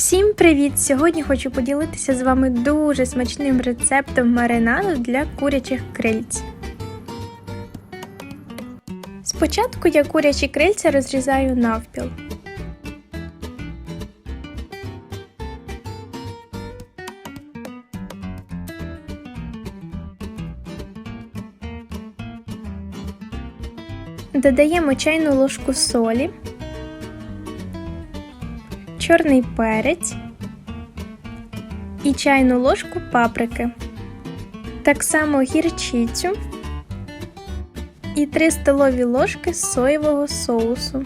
Всім привіт! Сьогодні хочу поділитися з вами дуже смачним рецептом маринаду для курячих крильць. Спочатку я курячі крильця розрізаю навпіл. Додаємо чайну ложку солі, чорний перець і чайну ложку паприки. Так само гірчицю і 3 столові ложки соєвого соусу.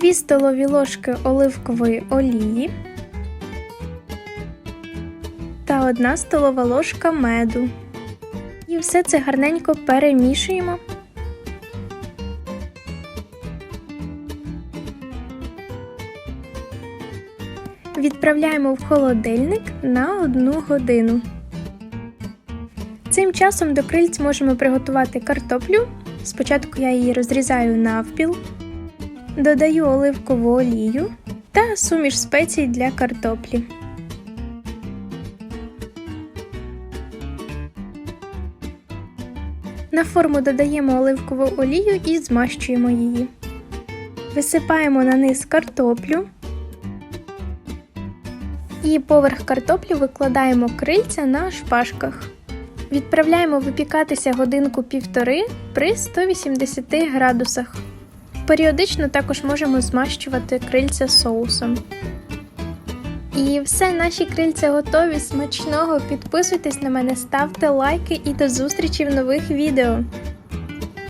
2 столові ложки оливкової олії та 1 столова ложка меду. І все це гарненько перемішуємо. Відправляємо в холодильник на 1 годину. Цим часом до крильць можемо приготувати картоплю. Спочатку я її розрізаю навпіл, додаю оливкову олію та суміш спецій для картоплі. На форму додаємо оливкову олію і змащуємо її. Висипаємо на низ картоплю. І поверх картоплі викладаємо крильця на шпажках. Відправляємо випікатися годинку півтори при 180 градусах. Періодично також можемо змащувати крильця соусом. І все, наші крильця готові. Смачного! Підписуйтесь на мене, ставте лайки і до зустрічі в нових відео!